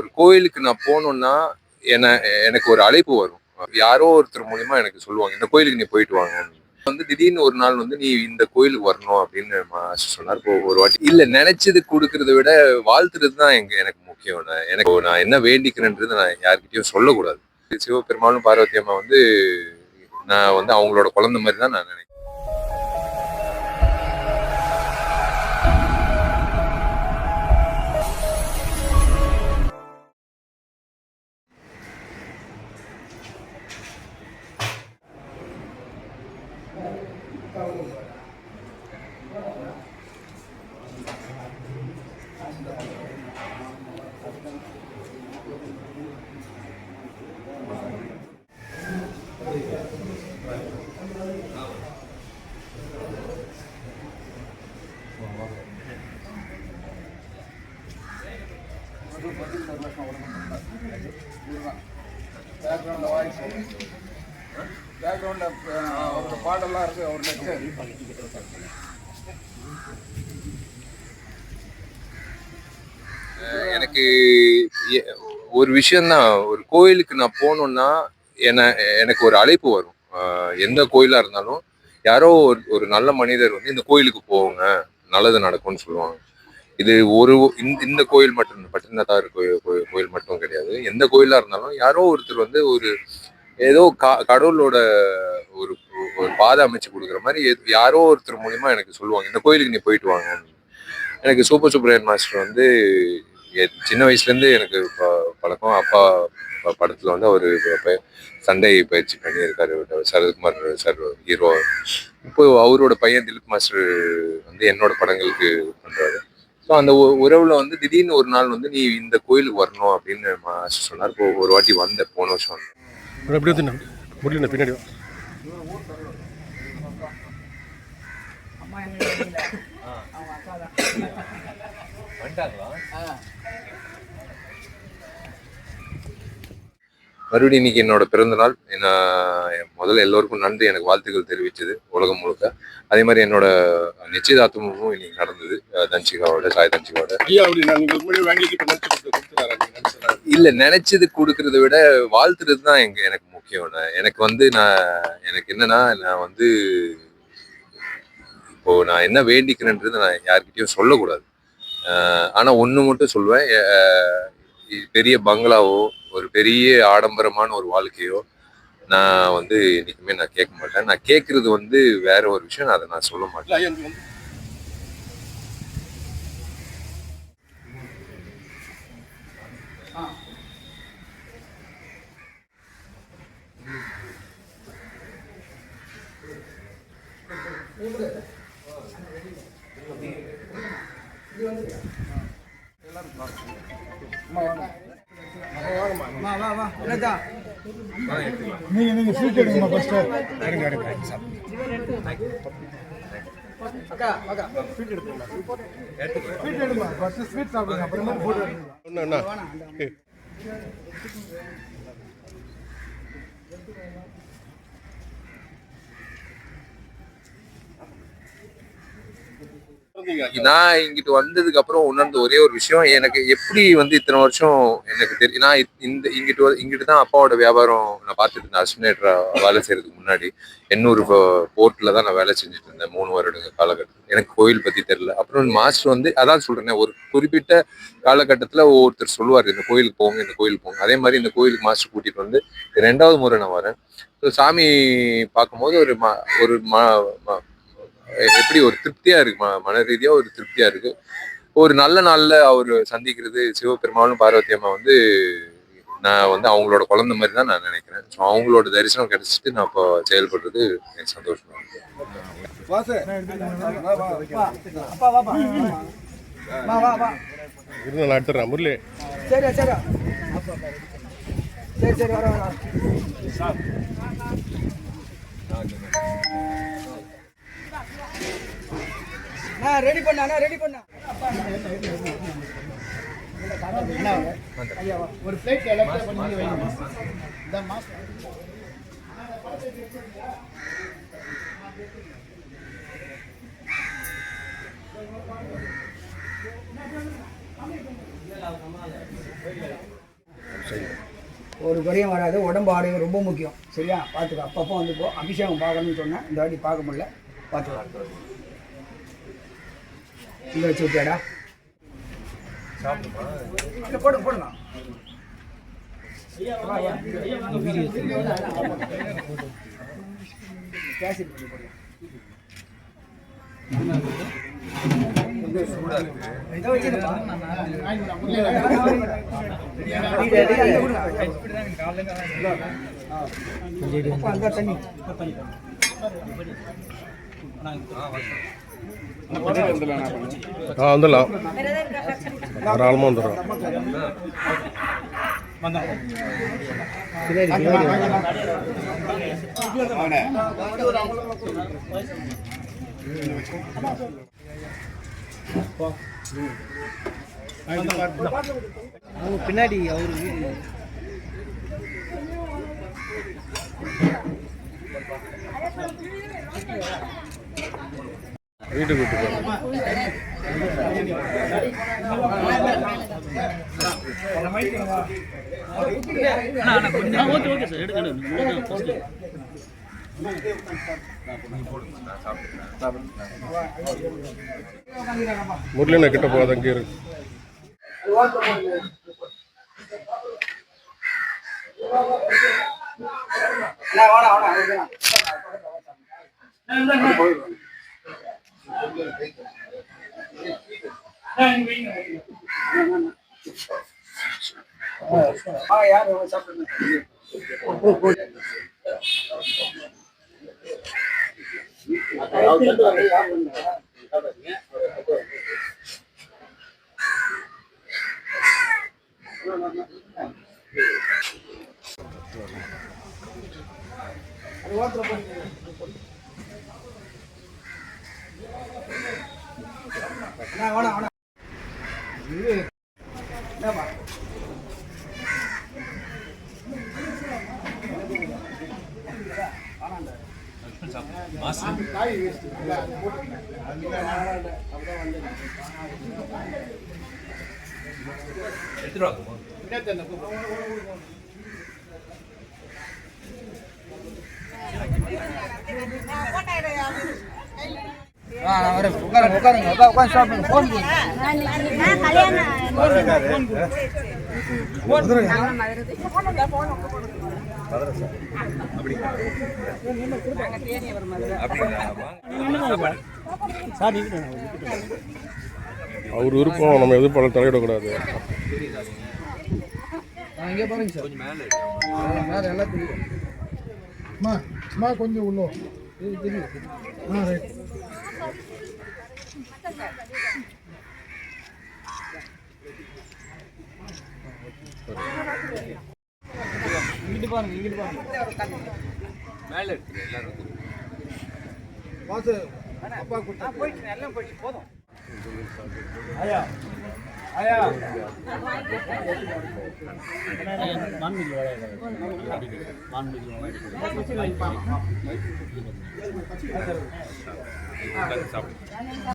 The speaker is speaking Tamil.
ஒரு கோயிலுக்கு நான் போகணும்னா என்ன எனக்கு ஒரு அழைப்பு வரும். யாரோ ஒருத்தர் மூலியமா எனக்கு சொல்லுவாங்க இந்த கோயிலுக்கு நீ போயிட்டு வாங்க. வந்து திடீர்னு ஒரு நாள் வந்து நீ இந்த கோயிலுக்கு வரணும். அப்படின்னு சொன்னார். இப்போ ஒரு வாட்டி இல்ல நினைச்சது கொடுக்கறத விட வாழ்த்துறது தான் எங்க எனக்கு முக்கியம். நான் எனக்கு நான் என்ன வேண்டிக்கிறேன்றது நான் யார்கிட்டயும் சொல்லக்கூடாது. சிவபெருமானும் பார்வதி அம்மா வந்து நான் வந்து அவங்களோட குழந்தை மாதிரி தான் நான் நினைக்கிறேன். வாய்ஸ் அவரோட பாடெல்லாம் அவர் எனக்கு எ- ஒரு விஷயம்தான். ஒரு கோயிலுக்கு நான் போகணும்னா என்ன எனக்கு ஒரு அழைப்பு வரும். எந்த கோயிலாக இருந்தாலும் யாரோ ஒரு ஒரு நல்ல மனிதர் வந்து இந்த கோயிலுக்கு போவாங்க நல்லது நடக்கும்னு சொல்லுவாங்க. இது ஒரு இந்த இந்த கோயில் மட்டும் பட்டினத்தார் கோயில் கோயில் கோயில் மட்டும் கிடையாது. எந்த கோயிலாக இருந்தாலும் யாரோ ஒருத்தர் வந்து ஒரு ஏதோ கா கடவுளோட ஒரு ஒரு பாதை அமைச்சு கொடுக்குற மாதிரி எது- யாரோ ஒருத்தர் மூலிமா எனக்கு சொல்லுவாங்க இந்த கோயிலுக்கு நீ போயிட்டு வாங்க எனக்கு சூப்பர் சுப்ரமணியன் மாஸ்டர் வந்து சின்ன வயசுலேருந்து எனக்கு ப- பழக்கம். அப்பா படத்தில் வந்து அவர் சண்டை பயிற்சி பண்ணியிருக்காரு. Sarathkumar sir hero. இப்போ அவரோட பையன் திலீப் மாஸ்டர் வந்து என்னோட படங்களுக்கு பண்ணுறாரு ஸோ அந்த உறவுல வந்து திடீர்னு ஒரு நாள் வந்து நீ இந்த கோயிலுக்கு வரணும் அப்படின்னு மாஸ்டர் சொன்னார். இப்போ ஒரு வாட்டி வந்தேன் போன வருஷம் வந்தேன் வந்து முடியல பின்னாடி வா. மறுபடியும் இன்னைக்கு என்னோட பிறந்த நாள் நான் முதல்ல எல்லோருக்கும் நன்றி. எனக்கு வாழ்த்துக்கள் தெரிவிச்சது உலகம் முழுக்க. அதே மாதிரி என்னோட நிச்சயதார்த்தமும் இன்னைக்கு நடந்தது. தன்சிகாவோட சாய் தன்சிகாவோட இல்ல நினைச்சது கொடுக்கறத விட வாழ்த்துறது தான் எங்க எனக்கு முக்கியம். எனக்கு வந்து நான் எனக்கு என்னன்னா நான் வந்து இப்போ நான் என்ன வேண்டிக்கிறேன்றது நான் யார்கிட்டயும் சொல்லக்கூடாது. ஆஹ் ஆனா ஒண்ணு மட்டும் சொல்லுவேன் பெரிய பங்களாவோ ஒரு பெரிய ஆடம்பரமான ஒரு வாழ்க்கையோ நான் வந்து என்றைக்குமே நான் கேட்க மாட்டேன். நான் கேட்குறது வந்து வேற ஒரு விஷயம் அதை நான் சொல்ல மாட்டேன். ஆ. வா வா வா. நீங்க நீங்க சீட் எடுங்கம்மா ஃபர்ஸ்ட் எடுங்க எடுங்க சார் அக்கா அக்கா ஃபர்ஸ்ட் சாப்பிடுங்க அப்புறமா போட்டோ எடுங்க ஒன்று என்ன நான் இங்கிட்டு வந்ததுக்கு அப்புறம் உணர்ந்த ஒரே ஒரு விஷயம் எனக்கு எப்படி வந்து இத்தனை வருஷம் எனக்கு தெரியும் நான் இ- இந்த இங்கிட்டு இங்கிட்டு தான் அப்பாவோட வியாபாரம் நான் பார்த்துட்டு இருந்தேன். அஸ்டினேட்டரா வேலை செய்யறதுக்கு முன்னாடி எண்ணூறு போர்ட்ல தான் நான் வேலை செஞ்சுட்டு இருந்தேன் மூணு வருடங்க காலகட்டத்தில். எனக்கு கோயில் பத்தி தெரியல. அப்புறம் மாஸ்டர் வந்து அதான் சொல்றேன் ஒரு குறிப்பிட்ட காலகட்டத்துல ஒருத்தர் சொல்லுவார் இந்த கோயிலுக்கு போங்க இந்த கோயிலுக்கு போங்க. அதே மாதிரி இந்த கோயிலுக்கு மாஸ்டர் கூட்டிட்டு வந்து ரெண்டாவது முறை நான் வரேன். சாமி பார்க்கும்போது ஒரு ஒரு எப்படி ஒரு திருப்தியா இருக்கு? ம- மன ரீதியா ஒரு திருப்தியா இருக்கு. ஒரு நல்ல நாள்ல அவர் சந்திக்கிறது சிவபெருமானும் பார்வதி அம்மா வந்து நான் வந்து அவங்களோட குழந்தை மாதிரி தான் நான் நினைக்கிறேன். ஸோ அவங்களோட தரிசனம் கிடைச்சிட்டு நான் இப்போ செயல்படுறது எனக்கு சந்தோஷமா இருக்கு. வாசு. வா வா வா. அப்பா வாப்பா வா வா வா. இருந்து நான் எடுத்துடுறேன் முரளி. சரி சரி. சரி சரி வர வர நான் ரெடி பண்ண அண்ணா ரெடி பண்ண. ஒரு பிளேட் எல்லாம் பண்ணி வைங்க. இந்த ஒரு குறையும் வராது உடம்பு ஆரோக்கியம் ரொம்ப முக்கியம். சரியா? பார்த்துக்கோ. அப்பப்போ வந்து போ. அபிஷேகம் பார்க்கணும்னு சொன்னேன் இந்த வாட்டி பார்க்க முடியல. பார்த்துக்கோ இங்கே வச்சு விட்டியாடா போடுங்க. போடுங்க அங்க தண்ணி. ஆ வந்துடலாம். தாராளமாக வந்துடுறோம். பின்னாடி அவரு. வீடு வீட்டுக்கு விட்டு கிட்ட போகாத அங்கே இருக்கு வாடா வேணா வேணா என்னப்பா ஆ நான் வரேன் உட்காருங்க உட்காருங்க. உட்காந்து உட்காந்து சாப்பிடுங்க ஃபோன் அவர் விருப்பம் நம்ம எதுவும் பல தலையிடக்கூடாது. இங்கே பாருங்க சார். கொஞ்சம் மேலே. மேலே எல்லாம் தெரியும். அம்மா அம்மா கொஞ்சம் உள்ளோ இது தெரியும். ஆ ரைட் இங்கிட்டு பாருங்க இங்கிட்டு பாருங்க. மேலே இருக்குது எல்லாரும் பாசு அப்பா கொடுத்தா போயிட்டு எல்லாம் போயிட்டு போதும். ஆயா ஆயா சாப்பிடுங்க